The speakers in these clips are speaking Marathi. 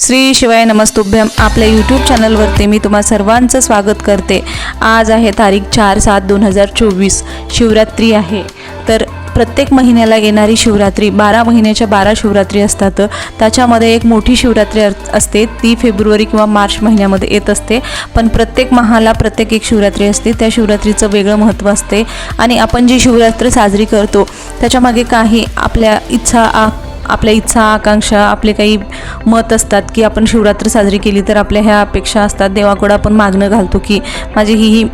श्री शिवाय नमस्तुभ्यम. आपल्या यूट्यूब चॅनलवरती मी तुम्हा सर्वांचं स्वागत करते. आज आहे तारीख चार सात दोन हजार चोवीस. शिवरात्री आहे. तर प्रत्येक महिन्याला येणारी शिवरात्री बारा महिन्याच्या बारा शिवरात्री असतात. त्याच्यामध्ये एक मोठी शिवरात्री असते. ती फेब्रुवारी किंवा मार्च महिन्यामध्ये येत असते. पण प्रत्येक महाला प्रत्येक एक शिवरात्री असते. त्या शिवरात्रीचं वेगळं महत्त्व असते. आणि आपण जी शिवरात्र साजरी करतो त्याच्यामागे काही आपल्या इच्छा आ आपल्या इच्छा आकांक्षा आपले काही मत असतात की आपण शिवरात्र साजरी केली तर आपल्या ह्या अपेक्षा असतात. देवाकडं आपण मागणं घालतो की माझी ही ही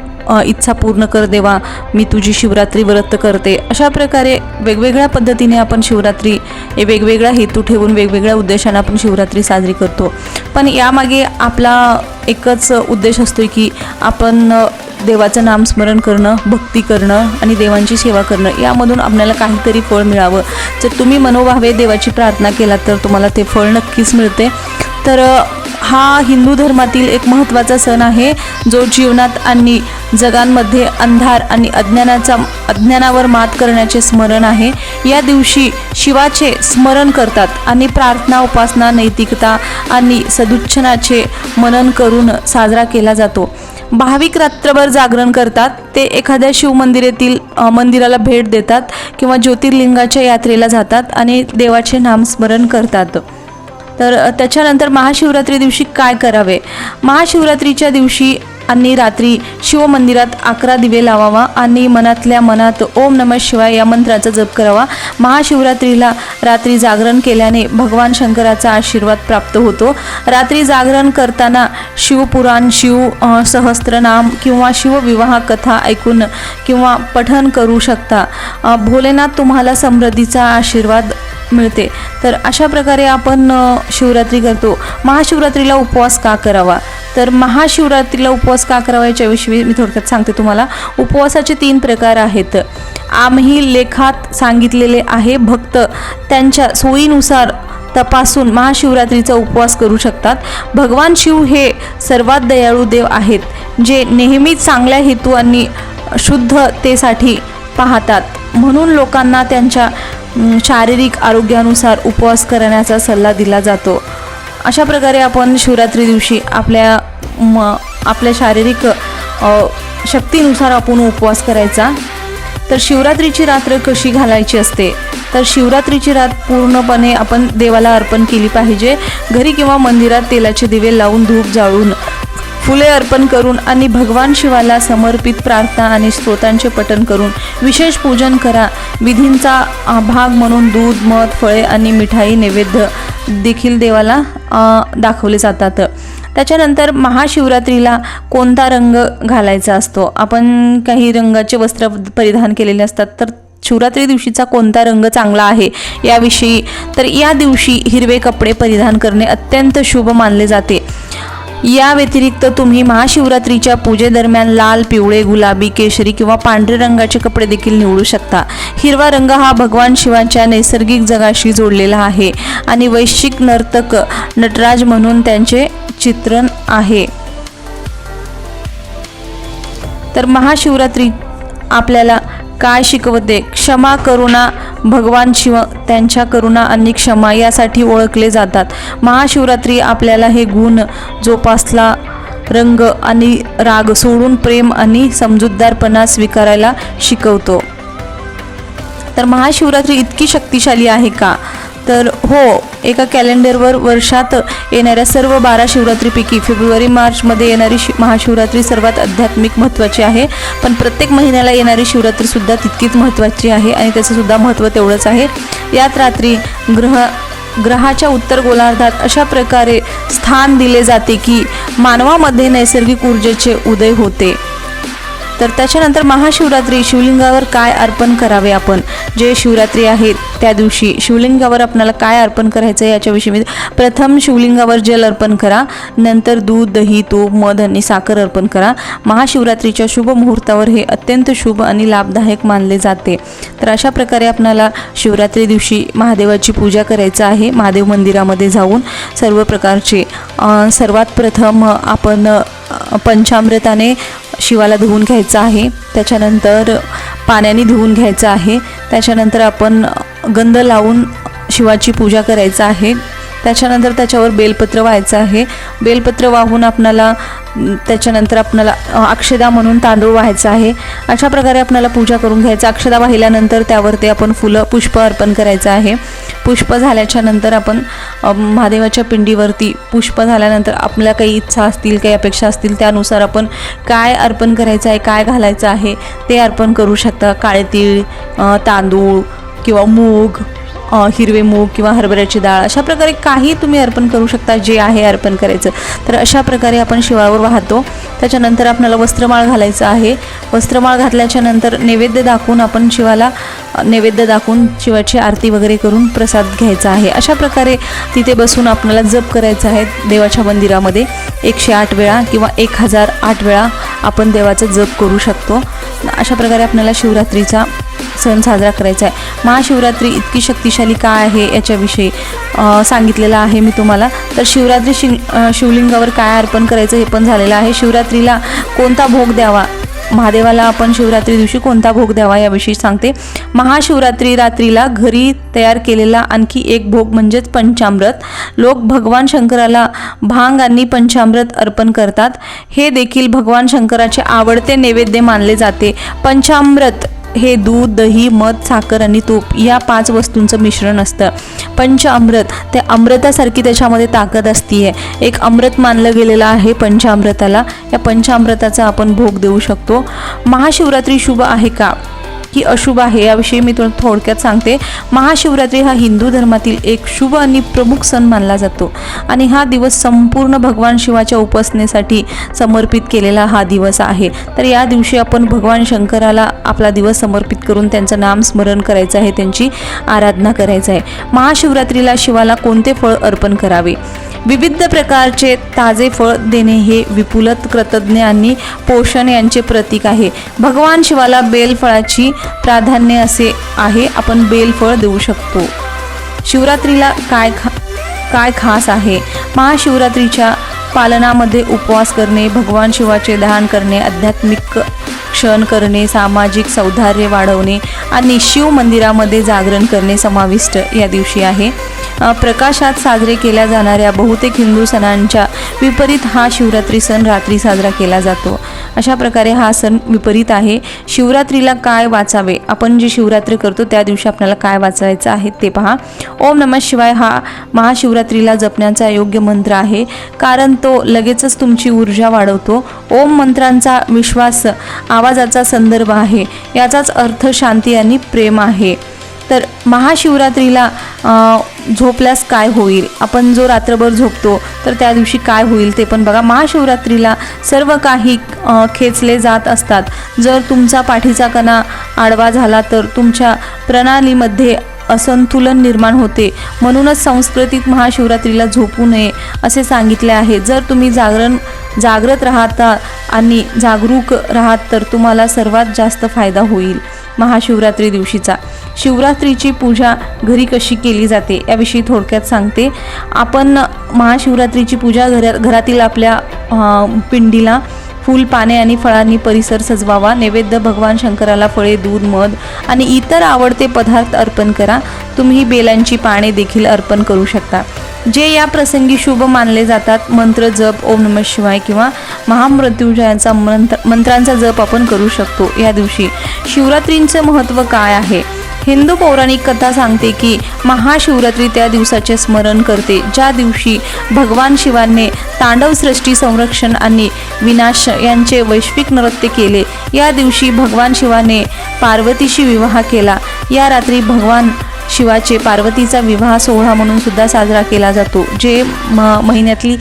इच्छा पूर्ण कर देवा मी तुझी शिवरात्री व्रत करते. अशा प्रकारे वेगवेगळ्या पद्धतीने आपण शिवरात्री हे वेगवेगळा हेतू ठेवून वेगवेगळ्या उद्देशाने आपण शिवरात्री साजरी करतो. पण यामागे आपला एकच उद्देश असतो की आपण देवाचं नामस्मरण करणं भक्ती करणं आणि देवांची सेवा करणं. यामधून आपल्याला काहीतरी फळ मिळावं. जर तुम्ही मनोभावे देवाची प्रार्थना केला तर तुम्हाला ते फळ नक्कीच मिळते. तर हा हिंदू धर्मातील एक महत्त्वाचा सण आहे जो जीवनात आणि जगांमध्ये अंधार आणि अज्ञानाचा अज्ञानावर मात करण्याचे स्मरण आहे. या दिवशी शिवाचे स्मरण करतात आणि प्रार्थना उपासना नैतिकता आणि सदुच्छनाचे मनन करून साजरा केला जातो. भाविक रात्रभर जागरण करतात. ते एखाद्या शिवमंदिरातील मंदिराला भेट देतात किंवा ज्योतिर्लिंगाच्या यात्रेला जातात आणि देवाचे नामस्मरण करतात. तर त्याच्यानंतर महाशिवरात्री दिवशी काय करावे? महाशिवरात्रीच्या दिवशी आणि रात्री शिवमंदिरात अकरा दिवे लावावा आणि मनातल्या मनात ओम नमः शिवाय या मंत्राचा जप करावा. महाशिवरात्रीला रात्री जागरण केल्याने भगवान शंकराचा आशीर्वाद प्राप्त होतो. रात्री जागरण करताना शिवपुराण शिव सहस्त्रनाम किंवा शिवविवाह कथा ऐकून किंवा पठन करू शकता. भोलेनाथ तुम्हाला समृद्धीचा आशीर्वाद मिळते. तर अशा प्रकारे आपण शिवरात्री करतो. महाशिवरात्रीला उपवास का करावा? तर महाशिवरात्रीला उपवास का करावा याच्याविषयी मी थोडक्यात सांगते तुम्हाला. उपवासाचे तीन प्रकार आहेत. आम्ही लेखात सांगितलेले आहे भक्त त्यांच्या सोयीनुसार तपासून महाशिवरात्रीचा उपवास करू शकतात. भगवान शिव हे सर्वात दयाळू देव आहेत जे नेहमीच चांगल्या हेतू आणि शुद्धतेसाठी पाहतात. म्हणून लोकांना त्यांच्या शारीरिक आरोग्यानुसार उपवास करण्याचा सल्ला दिला जातो. अशा प्रकारे आपण शिवरात्री दिवशी आपल्या म आपल्या शारीरिक शक्तीनुसार आपण उपवास करायचा. तर शिवरात्रीची रात्र कशी घालायची असते? तर शिवरात्रीची रात पूर्णपणे आपण देवाला अर्पण केली पाहिजे. घरी किंवा मंदिरात तेलाचे दिवे लावून धूप जाळून फुले अर्पण करून आणि भगवान शिवाला समर्पित प्रार्थना आणि स्तोत्रांचे पठण करून विशेष पूजन करा. विधींचा भाग म्हणून दूध मध फळे आणि मिठाई नैवेद्य देखील देवाला दाखवले जातात. त्याच्यानंतर महाशिवरात्रीला कोणता रंग घालायचा असतो? आपण काही रंगाचे वस्त्र परिधान केलेले असतात तर शिवरात्री दिवशीचा कोणता रंग चांगला आहे याविषयी? तर या दिवशी हिरवे कपडे परिधान करणे अत्यंत शुभ मानले जाते. या व्यतिरिक्त तुम्ही महाशिवरात्रीच्या पूजेदरम्यान लाल पिवळे गुलाबी केशरी किंवा पांढरे रंगाचे कपडे देखील निवडू शकता. हिरवा रंग हा भगवान शिवाच्या नैसर्गिक जगाशी जोडलेला आहे आणि वैश्विक नर्तक नटराज म्हणून त्यांचे चित्रण आहे. तर महाशिवरात्री आपल्याला काय शिकवते? क्षमा करुणा भगवान शिव त्यांच्या करुणा आणि क्षमा यासाठी ओळखले जातात. महाशिवरात्री आपल्याला हे गुण जोपासला रंग आणि राग सोडून प्रेम आणि समजूतदारपणा स्वीकारायला शिकवतो. तर महाशिवरात्री इतकी शक्तिशाली आहे का? तर हो एका कॅलेंडरवर वर्षात येणाऱ्या सर्व बारा शिवरात्रीपैकी फेब्रुवारी मार्चमध्ये येणारी शि महाशिवरात्री सर्वात आध्यात्मिक महत्त्वाची आहे. पण प्रत्येक महिन्याला येणारी शिवरात्रीसुद्धा तितकीच महत्त्वाची आहे आणि त्याचंसुद्धा महत्त्व तेवढंच आहे. यात रात्री ग्रह ग्रहाच्या उत्तर गोलार्धात अशा प्रकारे स्थान दिले जाते की मानवामध्ये नैसर्गिक ऊर्जेचे उदय होते. तर त्याच्यानंतर महाशिवरात्री शिवलिंगावर काय अर्पण करावे आपण? जे शिवरात्री आहे त्या दिवशी शिवलिंगावर आपल्याला काय अर्पण करायचं आहे याच्याविषयी मी प्रथम शिवलिंगावर जल अर्पण करा नंतर दूध दही तूप मध आणि साखर अर्पण करा. महाशिवरात्रीच्या शुभ मुहूर्तावर हे अत्यंत शुभ आणि लाभदायक मानले जाते. तर अशा प्रकारे आपणाला शिवरात्री दिवशी महादेवाची पूजा करायचं आहे. महादेव मंदिरामध्ये जाऊन सर्व प्रकारचे सर्वात प्रथम आपण पंचामृताने शिवाला धुवून घ्यायचं आहे. त्याच्यानंतर पाण्याने धुवून घ्यायचं आहे. त्याच्यानंतर आपण गंध लावून शिवाची पूजा करायचं आहे. त्याच्यानंतर त्याच्यावर बेलपत्र व्हायचं आहे. बेलपत्र वाहून आपणाला त्याच्यानंतर आपणाला अक्षदा म्हणून तांदूळ व्हायचा आहे. अशा प्रकारे आपल्याला पूजा करून घ्यायचं. अक्षदा वाहिल्यानंतर त्यावरती आपण फुलं पुष्प अर्पण करायचं आहे. पुष्प झाल्याच्यानंतर आपण महादेवाच्या पिंडीवरती पुष्प झाल्यानंतर आपल्या काही इच्छा असतील काही अपेक्षा असतील त्यानुसार आपण काय अर्पण करायचं आहे काय घालायचं आहे ते अर्पण करू शकता. काळे तीळ तांदूळ किंवा मूग हिरवे मूग किंवा हरभऱ्याची डाळ अशा प्रकारे काही तुम्ही अर्पण करू शकता जे आहे अर्पण करायचं. तर अशा प्रकारे आपण शिवावर वाहतो. त्याच्यानंतर आपल्याला वस्त्रमाळ घालायचं आहे. वस्त्रमाळ घातल्याच्या नंतर नैवेद्य दाखवून आपण शिवाला नैवेद्य दाखवून शिवाची आरती वगैरे करून प्रसाद घ्यायचा आहे. अशा प्रकारे तिथे बसून आपल्याला जप करायचं आहे देवाच्या मंदिरामध्ये. एकशे आठ वेळा किंवा एक हजार आठ वेळा आपण देवाचा जप करू शकतो. अशा प्रकारे आपल्याला शिवरात्रीचा सण साजरा करायचा आहे. महाशिवरात्री इतकी शक्तिशाली का आहे याच्याविषयी सांगितलेलं आहे मी तुम्हाला. तर शिवरात्री शिव शिवलिंगावर काय अर्पण करायचं हे पण झालेलं आहे. शिवरात्रीला कोणता भोग द्यावा? महादेवाला आपण शिवरात्री दिवशी कोणता भोग द्यावा याविषयी सांगते. महाशिवरात्री रात्रीला घरी तयार केलेला आणखी एक भोग म्हणजेच पंचामृत. लोक भगवान शंकराला भांग आणि पंचामृत अर्पण करतात. हे देखील भगवान शंकराचे आवडते नैवेद्य मानले जाते. पंचामृत हे दूध दही मध साखर आणि तूप या पाच वस्तूंचं मिश्रण असतं. पंचामृत ते अमृतासारखी त्याच्यामध्ये ताकद असते एक अमृत मानलं गेलेलं आहे पंचामृताला. या पंचामृताचा आपण भोग देऊ शकतो. महाशिवरात्री शुभ आहे का? की अशुभ आहे. याविषयी मी तुला थोडक्यात सांगते. महाशिवरात्री हा हिंदू धर्मातील एक शुभ आणि प्रमुख सण मानला जातो. आणि हा दिवस संपूर्ण भगवान शिवाच्या उपासनेसाठी समर्पित केलेला हा दिवस आहे. तर या दिवशी आपण भगवान शंकराला आपला दिवस समर्पित करून त्यांचं नाम स्मरण करायचं आहे त्यांची आराधना करायचं आहे. महाशिवरात्रीला शिवाला कोणते फळ अर्पण करावे? विविध प्रकारचे ताजे फळ देणे हे विपुलत कृतज्ञ आणि पोषण यांचे प्रतीक आहे. भगवान शिवाला बेलफळाची प्राधान्य असे आहे आपण बेलफळ देऊ शकतो. शिवरात्रीला काय खा काय खास आहे? महाशिवरात्रीच्या पालनामध्ये उपवास करणे भगवान शिवाचे दान करणे आध्यात्मिक क्षण करणे सामाजिक सौधार्य वाढवणे आणि शिव मंदिरामध्ये जागरण करणे समाविष्ट या दिवशी आहे. प्रकाशात साजरे केल्या जाणाऱ्या बहुतेक हिंदू सणांच्या विपरीत हा शिवरात्री सण रात्री साजरा केला जातो. अशा प्रकारे हा सण विपरीत आहे. शिवरात्रीला काय वाचावे? आपण जे शिवरात्री करतो त्या दिवशी आपल्याला काय वाचायचं आहे ते पहा. ओम नमः शिवाय हा महाशिवरात्रीला जपण्याचा योग्य मंत्र आहे. कारण तो लगेचच तुमची ऊर्जा वाढवतो. ओम मंत्रांचा विश्वास आवाजाचा संदर्भ आहे. याचाच अर्थ शांती आणि प्रेम आहे. तर महाशिवरात्रीला झोपल्यास काय होईल? आपण जो रात्रभर झोपतो तर त्या दिवशी काय होईल ते पण बघा. महाशिवरात्रीला सर्व काही खेचले जात असतात. जर तुमचा पाठीचा कणा आडवा झाला तर तुमच्या प्रणालीमध्ये असंतुलन निर्माण होते. म्हणूनच संस्कृतीत महाशिवरात्रीला झोपू नये असे सांगितले आहे. जर तुम्ही जागरण जागृत राहता आणि जागरूक राहात तर तुम्हाला सर्वात जास्त फायदा होईल. महाशिवरात्री दिवशीचा. शिवरात्रीची पूजा घरी कशी केली जाते याविषयी थोडक्यात सांगते. आपण महाशिवरात्रीची पूजा घरा घरातील आपल्या पिंडीला फूल पाने आणि फळांनी परिसर सजवावा. नैवेद्य भगवान शंकराला फळे दूध मध आणि इतर आवडते पदार्थ अर्पण करा. तुम्ही बेलांची पाने देखील अर्पण करू शकता. जे या प्रसंगी शुभ मानले जातात मंत्र जप ओम नम शिवाय किंवा महामृत्युंजयांचा मंत्र मंत्रांचा जप आपण करू शकतो. या दिवशी शिवरात्रींचं महत्त्व काय आहे? हिंदू पौराणिक कथा सांगते की महाशिवरात्री त्या दिवसाचे स्मरण करते. ज्या दिवशी भगवान शिवाने तांडव सृष्टी संरक्षण आणि विनाश यांचे वैश्विक नृत्य केले या दिवशी भगवान शिवाने पार्वतीशी विवाह केला. या रात्री भगवान शिवाचे पार्वतीचा विवाह सोहळा म्हणून सुद्धा साजरा केला जातो जे म महिन्यातली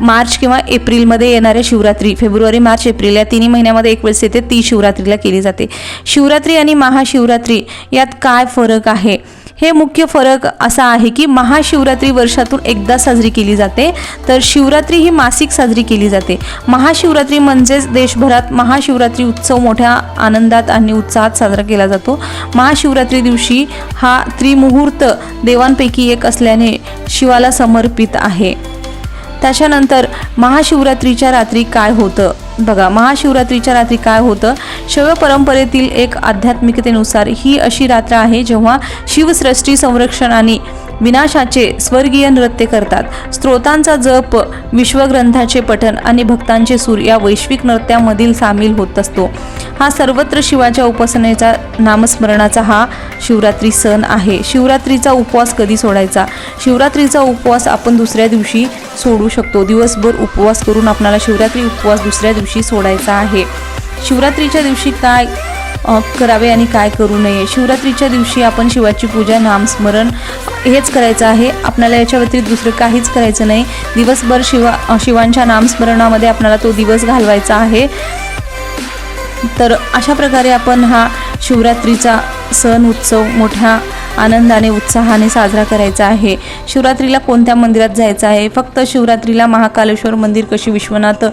मार्च किंवा एप्रिलमध्ये येणाऱ्या शिवरात्री फेब्रुवारी मार्च एप्रिल या तिन्ही महिन्यामध्ये एक वेळेस येते ती शिवरात्रीला केली जाते. शिवरात्री आणि महाशिवरात्री यात काय फरक आहे? हे मुख्य फरक असा आहे की महाशिवरात्री वर्षातून एकदा साजरी केली जाते तर शिवरात्री ही मासिक साजरी केली जाते. महाशिवरात्री म्हणजेच देशभरात महाशिवरात्री उत्सव मोठ्या आनंदात आणि उत्साहात साजरा केला जातो. महाशिवरात्री दिवशी हा त्रिमुहूर्त देवांपैकी एक असल्याने शिवाला समर्पित आहे. त्याच्यानंतर महाशिवरात्रीच्या रात्री काय होतं? बघा महाशिवरात्रीच्या रात्री काय होतं? शैव परंपरेतील एक आध्यात्मिकतेनुसार ही अशी रात्र आहे जेव्हा शिवसृष्टी संरक्षण आणि विनाशाचे स्वर्गीय नृत्य करतात. स्त्रोतांचा जप विश्वग्रंथाचे पठन आणि भक्तांचे सूर या वैश्विक नृत्यामधील सामील होत असतो. हा सर्वत्र शिवाच्या उपासनेचा नामस्मरणाचा हा शिवरात्री सण आहे. शिवरात्रीचा उपवास कधी सोडायचा? शिवरात्रीचा उपवास आपण दुसऱ्या दिवशी सोडू शकतो. दिवसभर उपवास करून आपणाला शिवरात्री उपवास दुसऱ्या दिवशी सोडायचा आहे. शिवरात्रीच्या दिवशी काय करावे आणि काय करू नये. शिवरात्रीच्या दिवशी आपण शिवाची पूजा नामस्मरण हेच करायचं आहे. आपल्याला याच्या व्यतिरिक्त दुसरं काहीच करायचं नाही. दिवसभर शिवा शिवांच्या नामस्मरणामध्ये आपल्याला तो दिवस घालवायचा आहे. तर अशा प्रकारे आपण हा शिवरात्रीचा सण उत्सव मोठ्या आनंदाने उत्साहाने साजरा करायचा आहे. शिवरात्रीला कोणत्या मंदिरात जायचं आहे? फक्त शिवरात्रीला महाकालेश्वर मंदिर कशी विश्वनाथ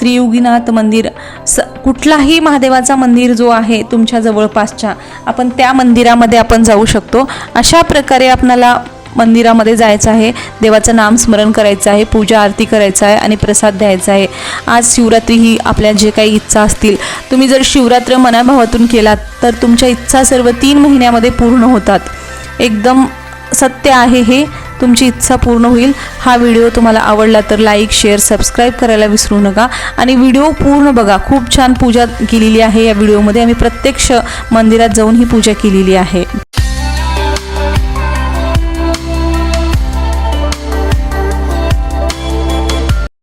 त्रियुगीनाथ मंदिर स कुठलाही महादेवाचा मंदिर जो आहे तुमच्या जवळपासच्या आपण त्या मंदिरामध्ये आपण जाऊ शकतो. अशा प्रकारे आपणाला मंदिरामध्ये जायचं आहे. देवाचं नाम स्मरण करायचं आहे पूजा आरती करायचं आहे आणि प्रसाद द्यायचा आहे. आज शिवरात्री ही आपल्या जे काही इच्छा असतील तुम्ही जर शिवरात्र मनाभावातून केलात तर तुमच्या इच्छा सर्व तीन महिन्यामध्ये पूर्ण होतात. एकदम सत्य आहे हे. तुमची इच्छा पूर्ण होईल. हा व्हिडिओ तुम्हाला आवडला तर लाईक शेअर सबस्क्राईब करायला विसरू नका. आणि व्हिडिओ पूर्ण बघा. खूप छान पूजा केलेली आहे या व्हिडिओमध्ये. आम्ही प्रत्यक्ष मंदिरात जाऊन ही पूजा केलेली आहे.